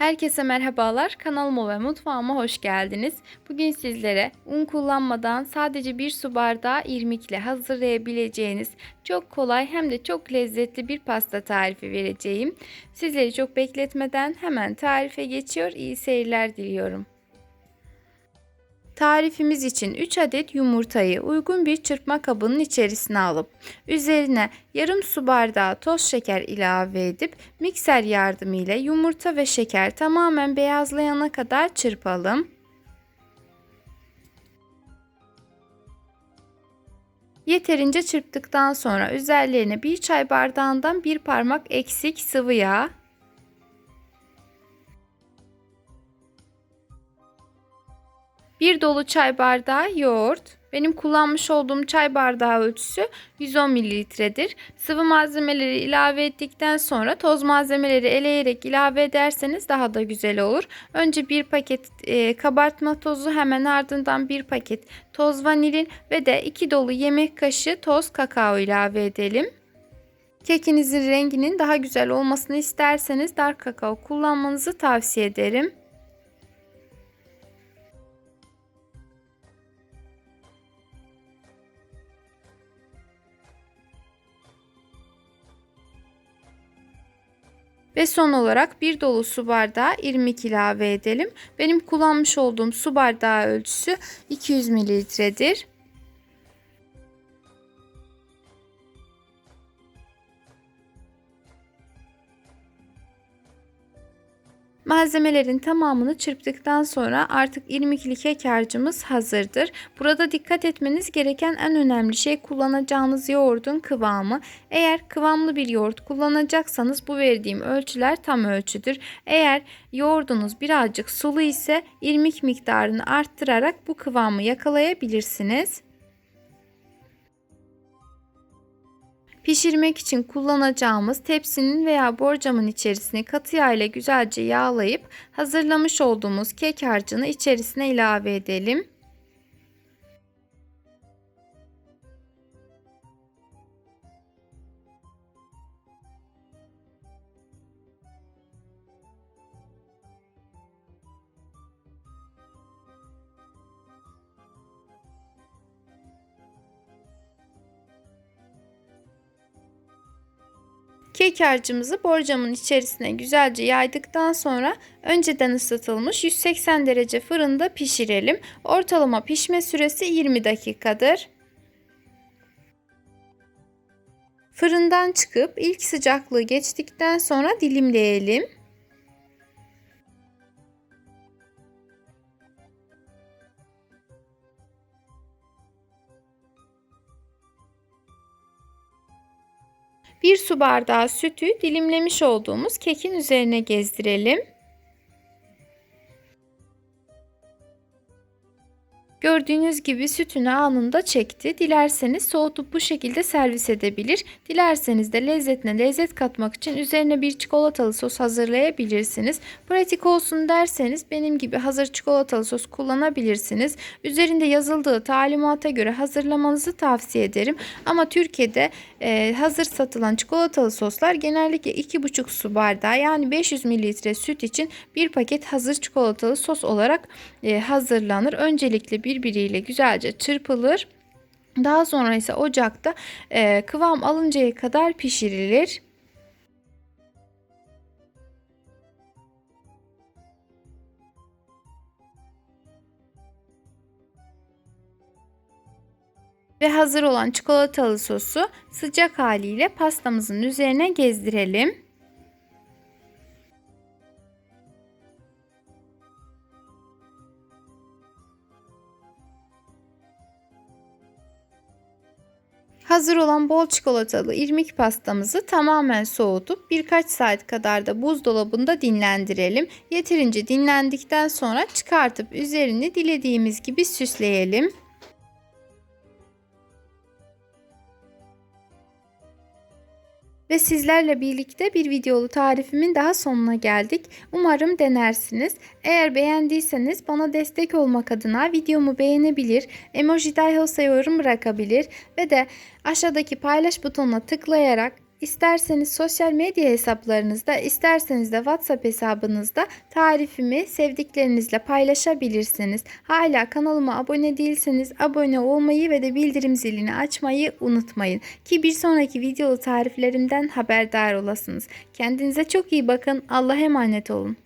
Herkese merhabalar. Kanalıma ve mutfağıma hoş geldiniz. Bugün sizlere un kullanmadan sadece bir su bardağı irmikle hazırlayabileceğiniz çok kolay hem de çok lezzetli bir pasta tarifi vereceğim. Sizleri çok bekletmeden hemen tarife geçiyor. İyi seyirler diliyorum. Tarifimiz için 3 adet yumurtayı uygun bir çırpma kabının içerisine alıp üzerine yarım su bardağı toz şeker ilave edip mikser yardımıyla yumurta ve şeker tamamen beyazlayana kadar çırpalım. Yeterince çırptıktan sonra üzerlerine bir çay bardağından bir parmak eksik sıvı yağ Bir dolu çay bardağı yoğurt. Benim kullanmış olduğum çay bardağı ölçüsü 110 mililitredir. Sıvı malzemeleri ilave ettikten sonra toz malzemeleri eleyerek ilave ederseniz daha da güzel olur. Önce bir paket e, kabartma tozu hemen ardından bir paket toz vanilin ve de 2 dolu yemek kaşığı toz kakao ilave edelim. Kekinizin renginin daha güzel olmasını isterseniz dark kakao kullanmanızı tavsiye ederim. Ve son olarak bir dolu su bardağı irmik ilave edelim. Benim kullanmış olduğum su bardağı ölçüsü 200 mililitredir. Malzemelerin tamamını çırptıktan sonra artık irmikli kek harcımız hazırdır. Burada dikkat etmeniz gereken en önemli şey kullanacağınız yoğurdun kıvamı. Eğer kıvamlı bir yoğurt kullanacaksanız bu verdiğim ölçüler tam ölçüdür. Eğer yoğurdunuz birazcık sulu ise irmik miktarını arttırarak bu kıvamı yakalayabilirsiniz. Pişirmek için kullanacağımız tepsinin veya borcamın içerisine katı yağ ile güzelce yağlayıp hazırlamış olduğumuz kek harcını içerisine ilave edelim. Kek harcımızı borcamın içerisine güzelce yaydıktan sonra önceden ısıtılmış 180 derece fırında pişirelim. Ortalama pişme süresi 20 dakikadır. Fırından çıkıp ilk sıcaklığı geçtikten sonra dilimleyelim. Bir su bardağı sütü dilimlemiş olduğumuz kekin üzerine gezdirelim. Gördüğünüz gibi sütünü anında çekti. Dilerseniz soğutup bu şekilde servis edebilir. Dilerseniz de lezzetine lezzet katmak için üzerine bir çikolatalı sos hazırlayabilirsiniz. Pratik olsun derseniz benim gibi hazır çikolatalı sos kullanabilirsiniz. Üzerinde yazıldığı talimata göre hazırlamanızı tavsiye ederim. Ama Türkiye'de e, hazır satılan çikolatalı soslar genellikle 2,5 su bardağı yani 500 mililitre süt için bir paket hazır çikolatalı sos olarak e, hazırlanır. Öncelikle bir birbiriyle güzelce çırpılır. Daha sonra ise ocakta e, kıvam alıncaya kadar pişirilir. Ve hazır olan çikolatalı sosu sıcak haliyle pastamızın üzerine gezdirelim. Hazır olan bol çikolatalı irmik pastamızı tamamen soğutup birkaç saat kadar da buzdolabında dinlendirelim. Yeterince dinlendikten sonra çıkartıp üzerini dilediğimiz gibi süsleyelim. Ve sizlerle birlikte bir videolu tarifimin daha sonuna geldik. Umarım denersiniz. Eğer beğendiyseniz bana destek olmak adına videomu beğenebilir, emoji dahi olsa yorum bırakabilir ve de aşağıdaki paylaş butonuna tıklayarak İsterseniz sosyal medya hesaplarınızda, isterseniz de WhatsApp hesabınızda tarifimi sevdiklerinizle paylaşabilirsiniz. Hala kanalıma abone değilseniz abone olmayı ve de bildirim zilini açmayı unutmayın. Ki bir sonraki videolu tariflerimden haberdar olasınız. Kendinize çok iyi bakın. Allah'a emanet olun.